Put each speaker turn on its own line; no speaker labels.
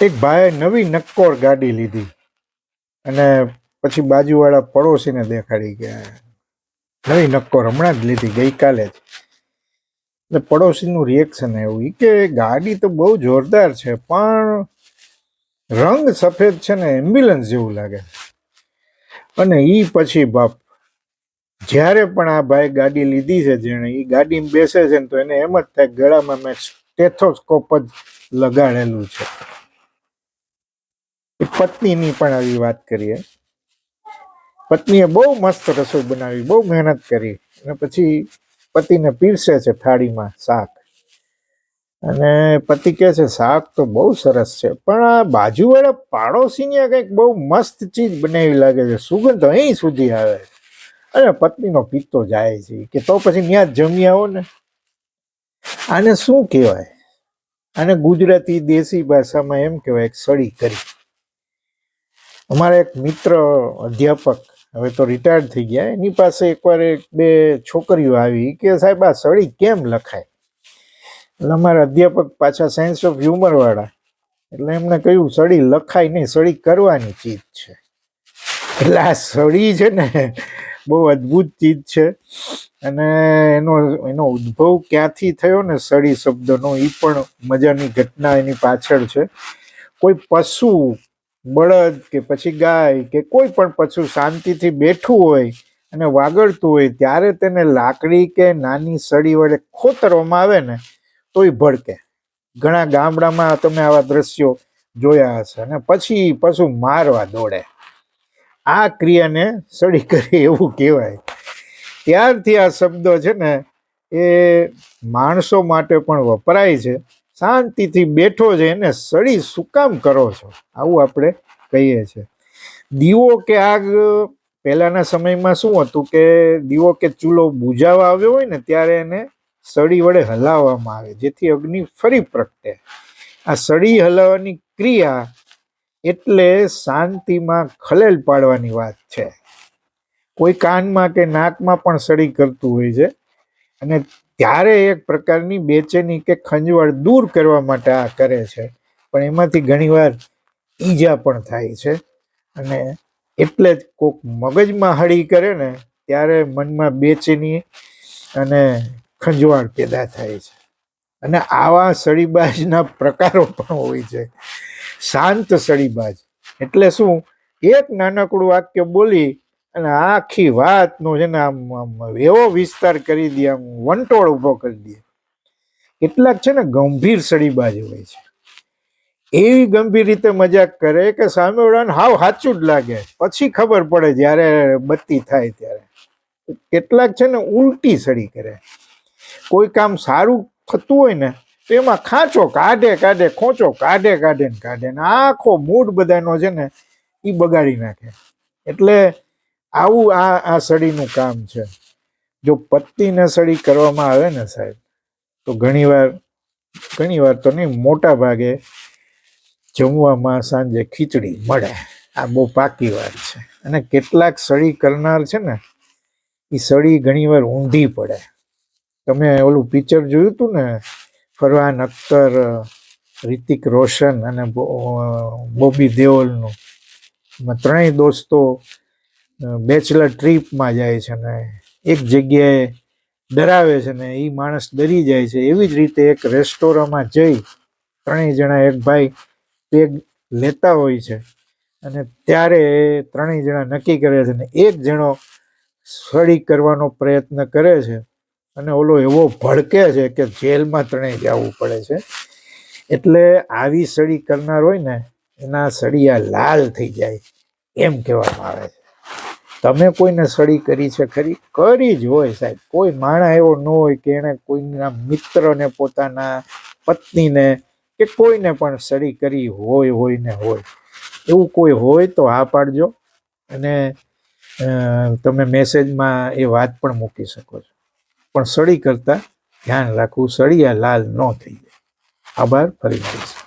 એક ભાઈએ નવી નક્કોર ગાડી લીધી અને પછી બાજુવાળા પડોશીને દેખાડી ગયા નવી નક્કોર હમણાં જ લીધી ગઈકાલે જ. એટલે પડોશીનું રિએક્શન એવું કે ગાડી તો બહુ જોરદાર છે, પણ રંગ સફેદ છે ને એમ્બ્યુલન્સ જેવું લાગે અને ઈ પછી બાપ, જ્યારે પણ આ ભાઈ ગાડી લીધી છે, જેણે એ ગાડીમાં બેસે છે ને તો એને એમ જ થાય ગળામાં મેં સ્ટેથોસ્કોપ જ લગાડેલું છે. પત્નીની પણ આવી વાત કરીએ. પત્નીએ બહુ મસ્ત રસોઈ બનાવી, બહુ મહેનત કરી અને પછી પતિને પીરસે છે થાળીમાં શાક. અને પતિ કહે છે, શાક તો બહુ સરસ છે, પણ આ બાજુવાળા પાડોશીને કંઈક બહુ મસ્ત ચીજ બનાવી લાગે છે, સુગંધ અહીં સુધી આવે અને પત્નીનો પિત્તો જાય છે, કે તો પછી ત્યાં જમી આવો ને. આને શું કહેવાય? આને ગુજરાતી દેશી ભાષામાં એમ કહેવાય સળી કરી. અમારા એક મિત્ર અધ્યાપક, હવે તો રિટાયર્ડ થઈ ગયા, એની પાસે એકવાર એક બે છોકરીઓ આવી કે સાહેબ, આ સળી કેમ લખાય? એટલે અમારા અધ્યાપક પાછા સાયન્સ ઓફ હ્યુમર વાળા, એટલે એમને કહ્યું, સળી લખાય નહીં, સળી કરવાની ચીજ છે. એટલે આ સળી છે ને બહુ અદ્ભુત ચીજ છે. અને એનો એનો ઉદ્ભવ ક્યાંથી થયો ને સળી શબ્દનો એ પણ મજાની ઘટના એની પાછળ છે. કોઈ પશુ, બળદ કે પછી ગાય કે કોઈ પણ પશુ શાંતિથી બેઠું હોય અને વાગડતું હોય, ત્યારે તેને લાકડી કે નાની સળી વડે ખોતરવામાં આવે ને, તોય ભડકે. ઘણા ગામડામાં તમે આવા દ્રશ્યો જોયા હશે. અને પછી પશુ મારવા દોડે. આ ક્રિયાને સડી કરી એવું કહેવાય. ત્યારથી આ શબ્દો છે ને, એ માણસો માટે પણ વપરાય છે. શાંતિથી બેઠો છે એને સડી શું કામ કરો છો? આવું આપણે કહીએ છીએ. દીવો કે આગ, પહેલાના સમયમાં શું હતું કે, દીવો કે ચૂલો બુજાવા આવ્યો હોય ને, ત્યારે એને સળી વડે હલાવવામાં આવે, જેથી અગ્નિ ફરી પ્રગટે. આ સળી હલાવવાની ક્રિયા એટલે શાંતિમાં ખલેલ પાડવાની વાત છે. કોઈ કાનમાં કે નાકમાં પણ સળી કરતું હોય છે. અને ત્યારે એક પ્રકારની બેચેની કે ખંજવાળ દૂર કરવા માટે આ કરે છે. પણ એમાંથી ઘણીવાર ઈજા પણ થાય છે. અને એટલે જ કોક મગજમાં હળી કરે ને, ત્યારે મનમાં બેચેની અને ખંજવાળ પેદા થાય છે. અને આવા સળીબાજના પ્રકારો પણ હોય છે. શાંત સળીબાજ. એટલે શું? એક નાનકડું વાક્ય બોલી અને આખી વાતનો છે ને આમ આમ એવો વિસ્તાર કરી દે, આમ વંટોળ ઊભો કરી દે. કેટલાક છે ને ગંભીર સળીબાજ હોય છે. એવી ગંભીર રીતે મજાક કરે કે સામેવાળાને હાવ સાચું જ લાગે. પછી ખબર પડે જ્યારે બત્તી થાય ત્યારે. કેટલાક છે ને ઉલટી સળી કરે. કોઈ કામ સારું થતું હોય ને તો એમાં ખાંચો કાઢે કાઢે, ખોંચો કાઢે કાઢે ને કાઢે ને આખો મૂડ બધાનો છે ને એ બગાડી નાખે. એટલે આવું આ આ સળીનું કામ છે. જો પત્તીને સળી કરવામાં આવે ને સાહેબ, તો ઘણીવાર ઘણીવાર તો નહીં, મોટા ભાગે જમવામાં સાંજે ખીચડી મળે. આ બહુ પાકી વાત છે. અને કેટલાક સળી કરનાર છે ને એ સળી ઘણીવાર ઊંધી પડે. તમે ઓલું પિક્ચર જોયું હતું ને ફરહાન અખ્તર રિતિક રોશન અને બોબી દેઓલનું. ત્રણેય દોસ્તો બેચલર ટ્રીપમાં જાય છે ને એક જગ્યાએ ડરાવે છે ને એ માણસ ડરી જાય છે. એવી જ રીતે એક રેસ્ટોરાંમાં જઈ ત્રણેય જણા એક ભાઈ પેગ લેતા હોય છે અને ત્યારે એ ત્રણેય જણા નક્કી કરે છે ને એક જણો સળી કરવાનો પ્રયત્ન કરે છે. અને ઓલો એવો ભડકે છે કે જેલમાં ત્રણેય જવું પડે છે. એટલે આવી સળી કરનાર હોય ને, એના સળિયા લાલ થઈ જાય એમ કહેવામાં આવે છે. તમે કોઈને સળી કરી છે ખરી? કરી જ હોય સાહેબ. કોઈ માણા એવો ન હોય કે એણે કોઈના મિત્રને પોતાના પત્નીને કે કોઈને પણ સળી કરી હોય હોય ને હોય. એવું કોઈ હોય તો હા પાડજો અને તમે મેસેજમાં એ વાત પણ મૂકી શકો છો. પણ સળી કરતાં ધ્યાન રાખવું સળિયા લાલ ન થઈ જાય. આભાર. ફરી મળીશું.